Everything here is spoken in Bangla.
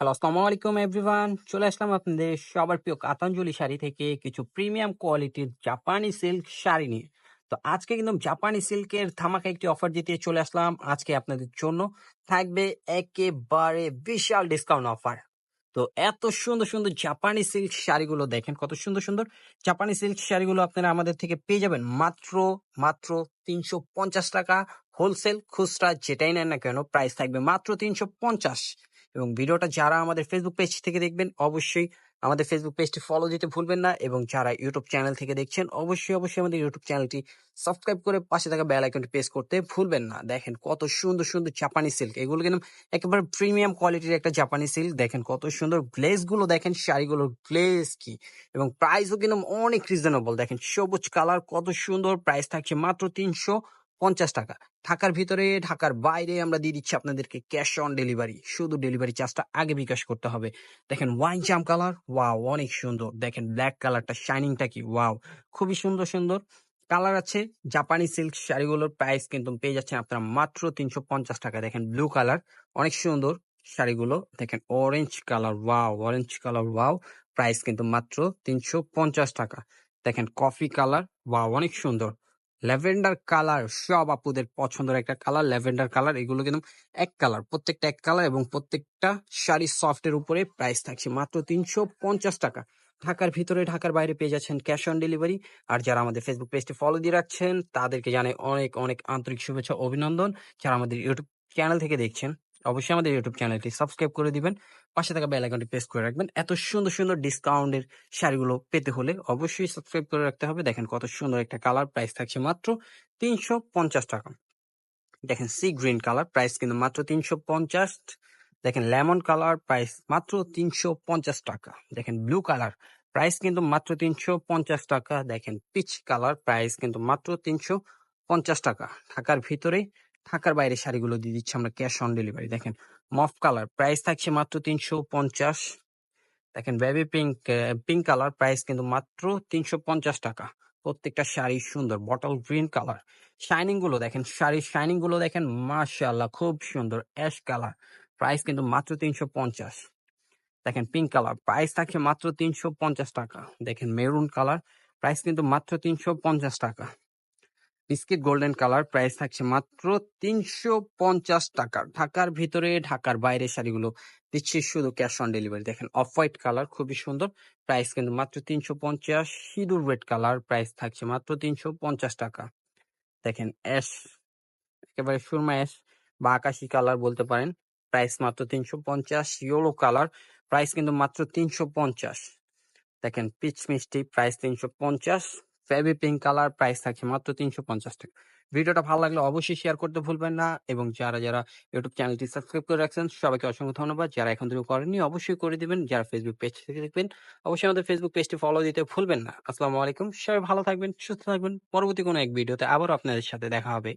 হ্যালো আসসালামু আলাইকুম এভরিওয়ান চলে আসলাম আপনাদের সবার প্রিয় কাতাঞ্জলি শাড়ি থেকে কিছু প্রিমিয়াম কোয়ালিটির জাপানি সিল্ক শাড়ি নিয়ে। তো আজকে কিন্তু জাপানি সিল্কের ধামাকা একটি অফার দিতে চলে আসলাম আজকে আপনাদের জন্য। থাকবে একেবারে বিশাল ডিসকাউন্ট অফার তো এত সুন্দর সুন্দর জাপানি সিল্ক শাড়িগুলো দেখেন, কত সুন্দর সুন্দর জাপানি সিল্ক শাড়িগুলো আপনারা আমাদের থেকে পেয়ে যাবেন মাত্র মাত্র তিনশো পঞ্চাশ টাকা। হোলসেল খুচরা যেটাই নেন না কেন প্রাইস থাকবে মাত্র তিনশো পঞ্চাশ। এবং ভিডিওটা যারা আমাদের ফেসবুক পেজ থেকে দেখবেন, অবশ্যই আমাদের ফেসবুক পেজটি ফলো দিতে ভুলবেন না এবং যারা ইউটিউব চ্যানেল থেকে দেখছেন, অবশ্যই অবশ্যই আমাদের ইউটিউব চ্যানেলটি সাবস্ক্রাইব করে পাশে থাকা বেল আইকনটি প্রেস করতে ভুলবেন না। দেখেন কত সুন্দর সুন্দর জাপানি সিল্ক এগুলো কিন্তু একেবারে প্রিমিয়াম কোয়ালিটির একটা জাপানি সিল্ক দেখেন কত সুন্দর গ্লেজগুলো, দেখেন শাড়িগুলোর গ্লেজ কি? এবং প্রাইসও কিন্তু অনেক রিজনেবল দেখেন সবুজ কালার কত সুন্দর। প্রাইস থাকছে মাত্র তিনশো পঞ্চাশ টাকা। ঢাকার ভিতরে, ঢাকার বাইরে আমরা দিয়ে দিচ্ছি আপনাদেরকে ক্যাশ অন ডেলিভারি শুধু ডেলিভারি চার্জটা আগে বিকাশ করতে হবে। দেখেন ওয়াইন জাম কালার ওয়াও অনেক সুন্দর। দেখেন ব্ল্যাক কালারটা শাইনিংটা কি ওয়াও খুবই সুন্দর সুন্দর। কালার আছে জাপানি সিল্ক শাড়িগুলোর প্রাইস কিন্তু পেয়ে যাচ্ছেন আপনারা মাত্র তিনশো পঞ্চাশ টাকা দেখেন ব্লু কালার অনেক সুন্দর শাড়িগুলো। দেখেন orange colour wow orange colour wow price কিন্তু মাত্র তিনশো পঞ্চাশ টাকা। দেখেন কফি কালার ওয়াও অনেক সুন্দর। ল্যাভেন্ডার কালার, সব আপুদের পছন্দের একটা কালার, ল্যাভেন্ডার কালার, এগুলো কিন্তু এক কালার, প্রত্যেকটা এক কালার এবং প্রত্যেকটা শাড়ি সফটের উপরে প্রাইস থাকছে মাত্র তিনশো পঞ্চাশ টাকা। ঢাকার ভিতরে, ঢাকার বাইরে পেয়ে যাচ্ছেন ক্যাশ অন ডেলিভারি আর যারা আমাদের ফেসবুক পেজটি ফলো দিয়ে রাখছেন, তাদেরকে জানাই অনেক অনেক আন্তরিক শুভেচ্ছা, অভিনন্দন। যারা আমাদের ইউটিউব চ্যানেল থেকে দেখছেন অবশ্যই আমাদের ইউটিউব চ্যানেলটি সাবস্ক্রাইব করে দিবেন। পাশে থাকা বেল আইকনটি প্রেস করে রাখবেন। এত সুন্দর সুন্দর ডিসকাউন্টের শাড়িগুলো পেতে হলে অবশ্যই সাবস্ক্রাইব করে রাখতে হবে। দেখেন কত সুন্দর একটা কালার প্রাইস থাকছে মাত্র তিনশো পঞ্চাশ টাকা। দেখেন সি গ্রিন কালার প্রাইস কিন্তু মাত্র তিনশো পঞ্চাশ। দেখেন লেমন কালার প্রাইস মাত্র তিনশো পঞ্চাশ টাকা। দেখেন ব্লু কালার প্রাইস কিন্তু মাত্র তিনশো পঞ্চাশ টাকা। দেখেন পিচ কালার প্রাইস কিন্তু মাত্র তিনশো পঞ্চাশ টাকা। ঢাকার ভিতরে ঢাকার বাইরে শাড়িগুলো দিয়ে দিচ্ছি, আমরা ক্যাশ অন ডেলিভারি দেখেন মফ কালার প্রাইস থাকছে মাত্র তিনশো পঞ্চাশ। দেখেন baby pink pink colour price কিন্তু মাত্র তিনশো পঞ্চাশ টাকা। প্রত্যেকটা শাড়ি সুন্দর বটল গ্রিন কালার শাইনিংগুলো দেখেন, শাড়ির শাইনিংগুলো দেখেন, মাশাআল্লাহ, খুব সুন্দর অ্যাশ কালার প্রাইস কিন্তু মাত্র তিনশো পঞ্চাশ। দেখেন পিঙ্ক কালার প্রাইস থাকছে মাত্র তিনশো পঞ্চাশ টাকা। দেখেন মেরুন কালার প্রাইস কিন্তু মাত্র তিনশো পঞ্চাশ টাকা। বিস্কিট গোল্ডেন কালার প্রাইস থাকছে মাত্র তিনশো পঞ্চাশ টাকা। ঢাকার ভিতরে, ঢাকার বাইরে শাড়িগুলো দিচ্ছি শুধু ক্যাশ অন ডেলিভারি। দেখেন, অফ হোয়াইট কালার খুবই সুন্দর। প্রাইস কিন্তু মাত্র তিনশো পঞ্চাশ। সিঁদুর রেড কালার প্রাইস থাকছে মাত্র তিনশো পঞ্চাশ টাকা। দেখেন, অ্যাশ, একেবারে সুরমা অ্যাশ বা আকাশি কালার বলতে পারেন। প্রাইস মাত্র তিনশো পঞ্চাশ। ইয়েলো কালার প্রাইস কিন্তু মাত্র তিনশো পঞ্চাশ। দেখেন, পিচ মিষ্টি প্রাইস তিনশো পঞ্চাশ। ফেবি পিঙ্ক কালার প্রাইস থাকছে মাত্র তিনশো পঞ্চাশ টাকা। ভিডিওটা ভালো লাগলে অবশ্যই শেয়ার করতে ভুলবেন না এবং যারা যারা ইউটিউব চ্যানেলটি সাবস্ক্রাইব করে রাখছেন, সবাইকে অসংখ্য ধন্যবাদ। যারা এখন থেকে করেননি, অবশ্যই করে দিবেন। যারা ফেসবুক পেজ থেকে দেখবেন, অবশ্যই আমাদের ফেসবুক পেজটি ফলো দিতে ভুলবেন না। আসসালামু আলাইকুম। সবাই ভালো থাকবেন, সুস্থ থাকবেন। পরবর্তী কোনো এক ভিডিওতে আবার আপনাদের সাথে দেখা হবে।